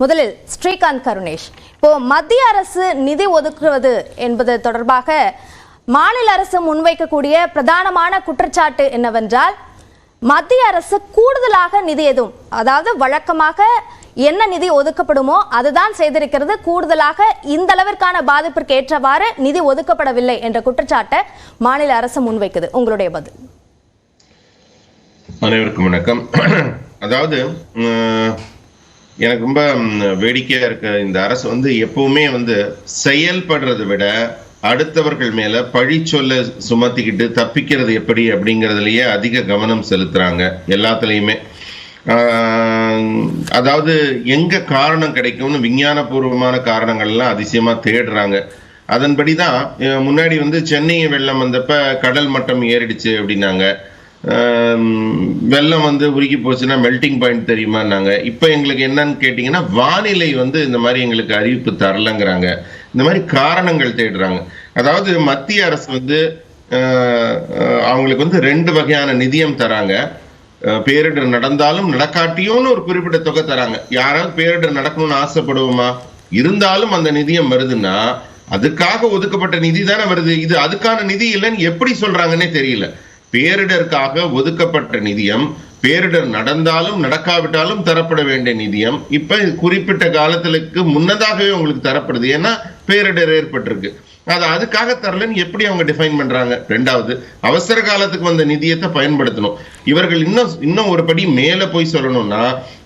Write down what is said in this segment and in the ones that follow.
முதலில் ஸ்ரீகாந்த் கருணேஷ். இப்போ மத்திய அரசு நிதி ஒதுக்குவது என்பது தொடர்பாக மாநில அரசு முன்வைக்கக்கூடிய பிரதானமான குற்றச்சாட்டு என்னவென்றால் மத்திய அரசு கூடுதலாக நிதி எதுவும் அதாவது வழக்கமாக என்ன நிதி ஒதுக்கப்படுமோ அதுதான் செய்திருக்கிறது. கூடுதலாக இந்த அளவிற்கான பாதிப்பிற்கு ஏற்றவாறு நிதி ஒதுக்கப்படவில்லை என்ற குற்றச்சாட்டை மாநில அரசு முன்வைக்குது. உங்களுடைய பதில். அனைவருக்கும் வணக்கம். அதாவது எனக்கு ரொம்ப வேடிக்கையாக வேடிக்கையா இருக்க இந்த அரசு வந்து எப்பவுமே வந்து செயல்படுறதை விட அடுத்தவர்கள் மேல பழி சொல்ல சுமத்திக்கிட்டு தப்பிக்கிறது எப்படி அப்படிங்கறதுலயே அதிக கவனம் செலுத்துறாங்க எல்லாத்துலயுமே. அதாவது எங்க காரணம் கிடைக்கும்னு விஞ்ஞானபூர்வமான காரணங்கள்லாம் அதிசயமா தேடுறாங்க. அதன்படிதான் தான் முன்னாடி வந்து சென்னை வெள்ளம் வந்தப்ப கடல் மட்டம் ஏறிடுச்சு அப்படின்னாங்க. வெள்ளம் வந்து உருகி போச்சுன்னா மெல்டிங் பாயிண்ட் தெரியுமான்னாங்க. இப்போ எங்களுக்கு என்னன்னு கேட்டிங்கன்னா வானிலை வந்து இந்த மாதிரி எங்களுக்கு அறிவிப்பு தரலங்கிறாங்க. இந்த மாதிரி காரணங்கள் தேடுறாங்க. அதாவது மத்திய அரசு வந்து அவங்களுக்கு வந்து ரெண்டு வகையான நிதியம் தராங்க. பேரிடர் நடந்தாலும் நடக்காட்டியும்னு ஒரு குறிப்பிட்ட தொகை தராங்க. யாராவது பேரிடர் நடக்கணும்னு ஆசைப்படுவோமா? இருந்தாலும் அந்த நிதியம் வருதுன்னா அதுக்காக ஒதுக்கப்பட்ட நிதி தானே வருது. இது அதுக்கான நிதி இல்லைன்னு எப்படி சொல்றாங்கன்னே தெரியல. பேரிடருக்காக ஒதுக்கப்பட்ட நிதியம் பேரிடர் நடந்தாலும் நடக்காவிட்டாலும் தரப்பட வேண்டிய நிதியம் இப்ப குறிப்பிட்ட காலத்திற்கு முன்னதாகவே உங்களுக்கு தரப்படுது. ஏன்னா பேரிடர் ஏற்பட்டிருக்கு. அது அதுக்காக தரலன்னு எப்படி அவங்க டிஃபைன் பண்றாங்க? ரெண்டாவது அவசர காலத்துக்கு வந்த நிதியத்தை பயன்படுத்தணும். இவர்கள் இன்னும் இன்னும் ஒரு படி மேல போய் சொல்லணும்னா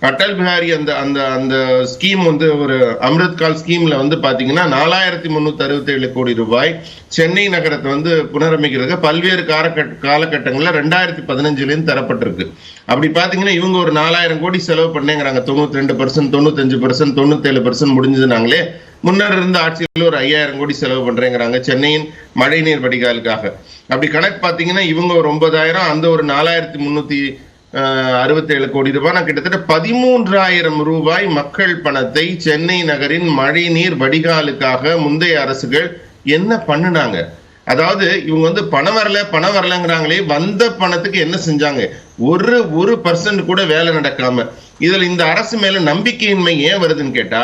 அடல் பிஹாரி அந்த அந்த அந்த ஸ்கீம் வந்து ஒரு அமிர்த் கால் ஸ்கீம்ல வந்து பாத்தீங்கன்னா நாலாயிரத்தி முன்னூத்தி அறுபத்தி ஏழு கோடி ரூபாய் சென்னை நகரத்தை வந்து புனரமைக்கிறதுக்கு பல்வேறு காலகட்ட காலகட்டங்களில் ரெண்டாயிரத்தி பதினஞ்சுலேருந்து தரப்பட்டிருக்கு. அப்படி பாத்தீங்கன்னா இவங்க ஒரு நாலாயிரம் கோடி செலவு பண்ணேங்கிறாங்க. தொண்ணூத்தி ரெண்டு பர்சன்ட் தொண்ணூத்தஞ்சு பர்சன்ட் தொண்ணூத்தேழு பர்சன்ட் முடிஞ்சதுனாங்களே முன்னர் இருந்த ஆட்சியில் ஒரு ஐயாயிரம் கோடி செலவு பண்றேங்கிறாங்க சென்னையின் மழைநீர் வடிகாலுக்காக. அப்படி கணக்கு பாத்தீங்கன்னா இவங்க ஒரு ஒன்பதாயிரம் அந்த ஒரு நாலாயிரத்தி முன்னூத்தி அறுபத்தேழு கோடி ரூபாய். நான் கிட்டத்தட்ட பதிமூன்றாயிரம் ரூபாய் மக்கள் பணத்தை சென்னை நகரின் மழைநீர் வடிகாலுக்காக முந்தைய அரசுகள் என்ன பண்ணுனாங்க? அதாவது இவங்க வந்து பணம் வரல பணம் வரலங்கிறாங்களே வந்த பணத்துக்கு என்ன செஞ்சாங்க? ஒரு ஒரு பர்சன்ட் கூட வேலை நடக்காம. இதுல இந்த அரசு மேல நம்பிக்கையின்மை ஏன் வருதுன்னு கேட்டா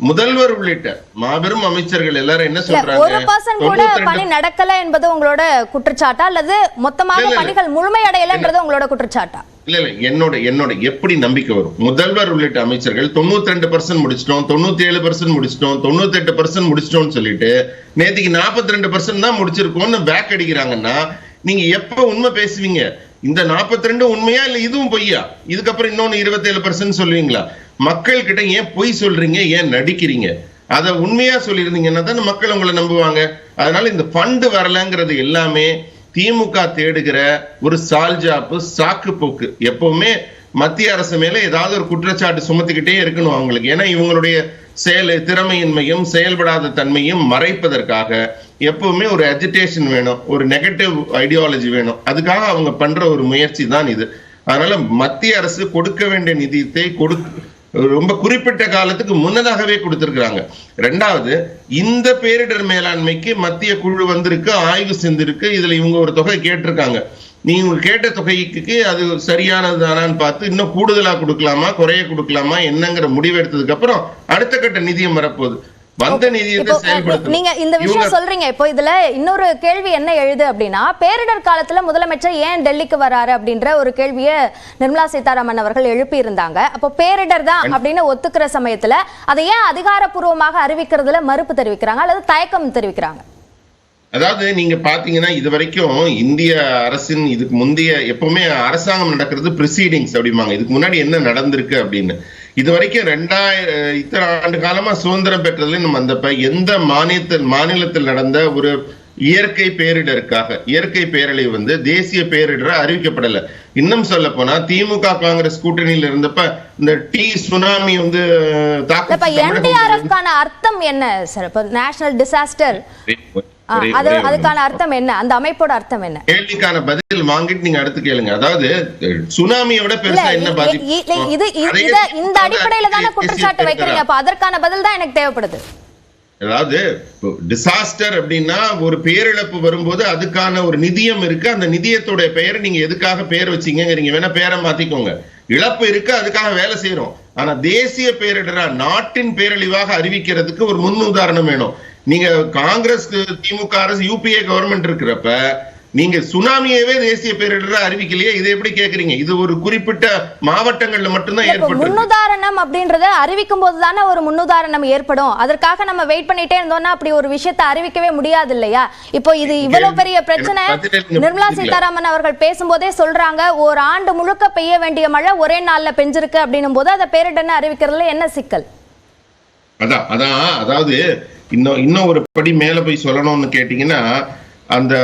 முதல்வர் உள்ளிட்ட மாபெரும் அமைச்சர்கள் எல்லாரும் என்ன சொல்றாங்க? ஒரு பர்சன்ட் கூட 92 பணி நடக்கல என்பது உங்களோட குற்றச்சாட்டா? அல்லது மொத்தமாக. பணிகள் முழுமையடையலன்றது உங்களோட குற்றச்சாட்டா? இல்ல இல்ல என்னோட என்னோட எப்படி நம்பிக்கை வரும்? முதல்வர் உள்ளிட்ட அமைச்சர்கள் தொண்ணூத்தி ரெண்டு பர்சன்ட் முடிச்சிட்டோம் தொண்ணூத்தி ஏழு பர்சன்ட் முடிச்சிட்டோம் தொண்ணூத்தி எட்டு பர்சன்ட் முடிச்சிட்டோம்னு சொல்லிட்டு நேத்திக்கு நாற்பத்தி ரெண்டு பர்சன்ட் தான் முடிச்சிருக்கோம்னு பேக் அடிக்கிறாங்கன்னா நீங்க எப்ப உண்மை பேசுவீங்க? இந்த 42 ரெண்டு உண்மையா இல்ல இதுவும் பொய்யா? இதுக்கப்புறம் இன்னொன்னு இருபத்தேழு பர்சன்ட் சொல்லுவீங்களா? மக்கள் கிட்ட ஏன் பொய் சொல்றீங்க? ஏன் நடிக்கிறீங்க? அதை உண்மையா சொல்லியிருந்தீங்கன்னா தானே மக்கள் உங்களை நம்புவாங்க. அதனால இந்த ஃபண்டு வரலங்கிறது எல்லாமே திமுக தேடுகிற ஒரு சால்ஜாப்பு சாக்கு போக்கு. எப்பவுமே மத்திய அரசு மேல ஏதாவது ஒரு குற்றச்சாட்டு சுமத்திக்கிட்டே இருக்கணும் அவங்களுக்கு. ஏன்னா இவங்களுடைய செயல் திறமையின்மையும் செயல்படாத தன்மையும் மறைப்பதற்காக எப்பவுமே ஒரு அஜிடேஷன் வேணும் ஒரு நெகட்டிவ் ஐடியாலஜி வேணும். அதுக்காக அவங்க பண்ற ஒரு முயற்சி தான் இது. அதனால மத்திய அரசு கொடுக்க வேண்டிய நிதியத்தை கொடு ரொம்ப குறிப்பிட்ட காலத்துக்கு முன்னதாகவே கொடுத்திருக்கிறாங்க. ரெண்டாவது இந்த பேரிடர் மேலாண்மைக்கு மத்திய குழு வந்திருக்கு ஆய்வு செஞ்சிருக்கு இதுல இவங்க ஒரு தொகை கேட்டிருக்காங்க. நீங்க கேட்ட தொகைக்கு அது சரியானதுதானான்னு பார்த்து இன்னும் கூடுதலா கொடுக்கலாமா குறைய கொடுக்கலாமா என்னங்கிற முடிவு எடுத்ததுக்கு அப்புறம் அடுத்த கட்ட நிதியம் வரப்போகுது. நீங்க இந்த விஷயம் சொல்றீங்க. இப்போ இதுல இன்னொரு கேள்வி என்ன எழுது அப்படின்னா பேரிடர் காலத்துல முதலமைச்சர் ஏன் டெல்லிக்கு வராரு அப்படின்ற ஒரு கேள்வியை நிர்மலா சீதாராமன் அவர்கள் எழுப்பி இருந்தாங்க அப்போ பேரிடர் தான் அப்படின்னு ஒத்துக்கிற சமயத்துல அதை ஏன் அதிகாரப்பூர்வமாக அறிவிக்கிறதுல மறுப்பு தெரிவிக்கிறாங்க அல்லது தயக்கம் தெரிவிக்கிறாங்க? அதாவது நீங்க பாத்தீங்கன்னா இது வரைக்கும் இந்திய அரசின் இதுக்கு முந்தைய எப்பவுமே அரசாங்கம் நடக்கிறது ப்ரிசீடிங்ஸ் அப்படிம்பாங்க. இதுக்கு முன்னாடி என்ன நடந்திருக்கு அப்படின்னு. இது வரைக்கும் ரெண்டாயிரம் இத்தனை ஆண்டு காலமா சுதந்திரம் பெற்றதுல நம்ம வந்தப்ப எந்த மாநிலத்தில் மாநிலத்தில் நடந்த ஒரு இயற்கை பேரிடருக்காக இயற்கை பேரழிவு வந்து தேசிய பேரிடரா அறிவிக்கப்படல. இன்னும் சொல்ல போனா திமுக காங்கிரஸ் கூட்டணியில் இருந்தப்ப இந்த டி சுனாமி வந்து இப்ப தாக்கி என்டிஆர்எஃப்கான அர்த்தம் என்ன சார்? National disaster. அதுக்கான அர்த்தம் என்ன? அந்த அமைப்போட அர்த்தம் என்ன? கேள்விக்கான பதில் வாங்கிட்டு நீங்க அடுத்து கேளுங்க. அதாவது சுனாமியை விட இல்ல பெருசா என்ன பாதிப்பு? இது இந்த அடிப்படையில தானே குற்றச்சாட்டு வைக்கிறீங்க. அப்ப அதற்கான பதில் தான் எனக்கு தேவைப்படுது. அதாவது டிசாஸ்டர் அப்படின்னா ஒரு பேரிழப்பு வரும்போது அதுக்கான ஒரு நிதியம் இருக்கு. அந்த நிதியத்தோட பெயரை நீங்க எதுக்காக பேர் வச்சீங்கங்கிறீங்க. வேணா பேரை மாத்திக்கோங்க. இழப்பு இருக்கு அதுக்காக வேலை செய்யறோம் ஆனா தேசிய பேரிடரா நாட்டின் பேரழிவாக அறிவிக்கிறதுக்கு ஒரு முன் உதாரணம் வேணும். நீங்க காங்கிரஸ் திமுக அரசு யூபிஏ கவர்மெண்ட் இருக்கிறப்ப நீங்க சுனாமியவே தேசிய பேரிடரா அறிவிக்கலையே? இதை எப்படி கேக்குறீங்க? இது ஒரு குறிப்பிட்ட மாவட்டங்கள்ல மட்டும்தான் இப்போ ஏற்பட்டு முன்னுதாரணம் அப்படின்றத அறிவிக்கும் போது தானே ஒரு முன்னுதாரணம் ஏற்படும். அதற்காக நம்ம வெயிட் பண்ணிட்டே இருந்தோம்னா அப்படி ஒரு விஷயத்தை அறிவிக்கவே முடியாது இல்லையா? இப்போ இது இவ்வளவு பெரிய பிரச்சனை. நிர்மலா. சீதாராமன் அவர்கள் பேசும்போதே சொல்றாங்க ஒரு ஆண்டு முழுக்க பெய்ய வேண்டிய மழை ஒரே நாள்ல பெஞ்சிருக்கு. அப்படின்னும் போது அதை பேரிடர்னு அறிவிக்கிறதுல என்ன சிக்கல்? அதான் அதான் அதாவது இன்னும் இன்னும் ஒரு படி மேல போய் சொல்லணும்னு கேட்டீங்கன்னா அந்த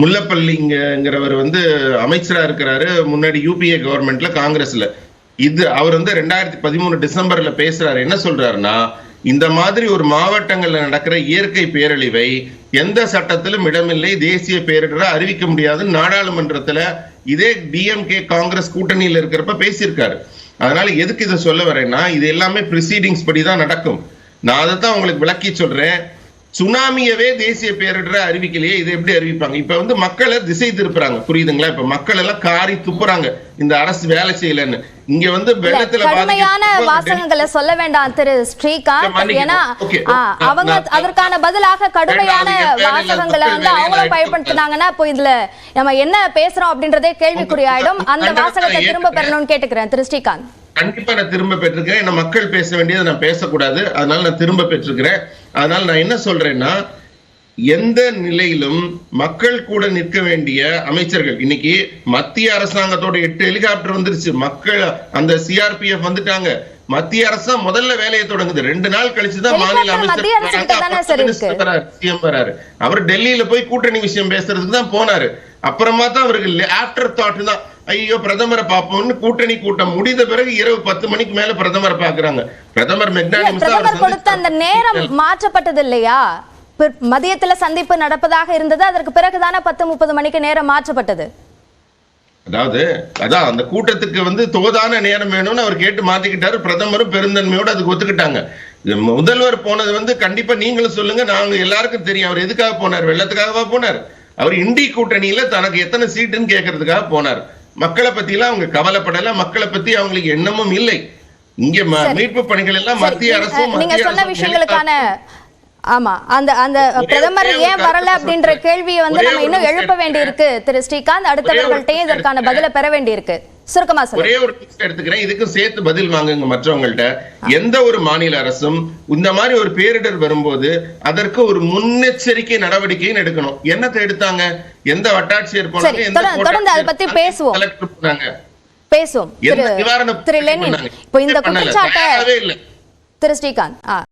முல்லப்பள்ளிங்கிறவர் வந்து அமைச்சரா இருக்கிறாரு முன்னாடி யூபிஏ கவர்மெண்ட்ல காங்கிரஸ்ல. இது அவர் வந்து ரெண்டாயிரத்தி பதிமூணு டிசம்பர்ல பேசுறாரு. என்ன சொல்றாருன்னா இந்த மாதிரி ஒரு மாவட்டங்கள்ல நடக்கிற இயற்கை பேரழிவை எந்த சட்டத்திலும் இடமில்லை தேசிய பேரிடரை அறிவிக்க முடியாதுன்னு நாடாளுமன்றத்துல இதே டிஎம்கே காங்கிரஸ் கூட்டணியில இருக்கிறப்ப பேசியிருக்காரு. அதனால எதுக்கு இதை சொல்ல வரேன்னா இது எல்லாமே ப்ரிசீடிங்ஸ் படி தான் நடக்கும். நான் அதை தான் உங்களுக்கு விளக்கி சொல்றேன். சுனாமியவே தேசிய பேரிடரை அறிவிக்கலையே இதை எப்படி அறிவிப்பாங்க? இப்ப வந்து மக்களை திசை திருப்புறாங்க. புரியுதுங்களா? இப்ப மக்கள் எல்லாம் காரி துப்புறாங்க. இந்த அரசு வேலை செய்யலன்னு. இங்க வந்து வெள்ளத்துல கடுமையான வாசகங்களை சொல்ல வேண்டாம் திரு ஸ்ரீகாந்த். ஏன்னா அவங்க அதற்கான பதிலாக கடுமையான வாசகங்களை வந்து அவங்களும் நான் பயன்படுத்தினாங்கன்னா இப்போ இதுல நம்ம என்ன பேசுறோம் அப்படின்றதே கேள்விக்குறி ஆயிடும். அந்த வாசகத்தை திரும்ப. பெறணும்னு கேட்டுக்கிறேன் திரு ஸ்ரீகாந்த். கண்டிப்பா நான் திரும்ப பெற்றிருக்கிறேன். என்ன மக்கள் பேச வேண்டியதை நான் பேசக்கூடாது. அதனால நான் திரும்ப பெற்றிருக்கிறேன். அதனால நான் என்ன சொல்றேன்னா எந்த நிலையிலும் மக்கள் கூட நிற்க வேண்டிய அமைச்சர்கள் இன்னைக்கு மத்திய அரசாங்கத்தோட எட்டு ஹெலிகாப்டர் வந்துருச்சு. மக்கள் அந்த சிஆர்பிஎஃப் வந்துட்டாங்க. மத்திய அரசு முதல்ல வேலையை தொடங்குது. ரெண்டு நாள் கழிச்சு தான் மாநில அமைச்சர் CM வராரு. அவர் டெல்லியில போய் கூட்டணி விஷயம் பேசுறதுக்கு தான் போனாரு. அப்புறமா தான் அவருக்கு ஆஃப்டர் தாட் தான் ஐயோ பிரதமரை பார்ப்போம்னு கூட்டணி கூட்டம் முடிந்த பிறகு இரவு பத்து மணிக்கு மேல பிரதமரை பாக்குறாங்க பிரதமர் பிரதமர் கொடுத்த அந்த நேரம் மாற்றப்பட்டது இல்லையா மதியத்துல சந்திப்பு நடப்பதாக இருந்தது அதற்கு பிறகுதானே பத்து முப்பது மணிக்கு நேரம் மாற்றப்பட்டது? அதாவது அதான் அந்த கூட்டத்துக்கு வந்து தோதான நேரம் வேணும்னு அவர் கேட்டு மாத்திக்கிட்டாரு. பிரதமரும் பெருந்தன்மையோட அதுக்கு ஒத்துக்கிட்டாங்க. முதல்வர் போனது வந்து கண்டிப்பா நீங்களும் சொல்லுங்க நாங்க எல்லாருக்கும் தெரியும். அவர் எதுக்காக போனார்? வெள்ளத்துக்காகவா போனார்? அவர் இண்டி கூட்டணியில தனக்கு எத்தனை சீட்டுன்னு கேட்கறதுக்காக போனார். மக்களை எல்லாம் அவங்க கவலைப்படல மக்களை பத்தி அவங்களுக்கு எண்ணமும் இல்லை இங்க. மீட்பு பணிகள் எல்லாம் மத்திய அரசும் நீங்க மத்திய சொன்ன அரசும் விஷயங்களுக்கான ஆமா அந்த அந்த பிரதமர் ஏன் வரல அப்படின்ற. கேள்வியை வந்து நம்ம இன்னும் எழுப்ப வேண்டி இருக்கு திரு ஸ்ரீகாந்த் அடுத்தவர்கள்ட்டையும் நிமிஷம் இதற்கான. பதில பெற வேண்டி இருக்கு சுருக்கமா ஒரே ஒரு எடுத்துக்கிறேன். இதுக்கும் சேர்த்து பதில் வாங்குங்க மற்றவங்கள்ட்ட. எந்த ஒரு மாநில அரசும் இந்த மாதிரி ஒரு பேரிடர் வரும்போது அதற்கு ஒரு முன்னெச்சரிக்கை நடவடிக்கைன்னு எடுக்கணும். என்னத்தை எடுத்தாங்க? எந்த வட்டாட்சியர் போனாங்க? எந்த அதை பத்தி பேசுவோம். பேசுவோம். திரு லெனின்? இப்போ இந்த. குற்றச்சாட்டை திரு ஸ்ரீகாந்த்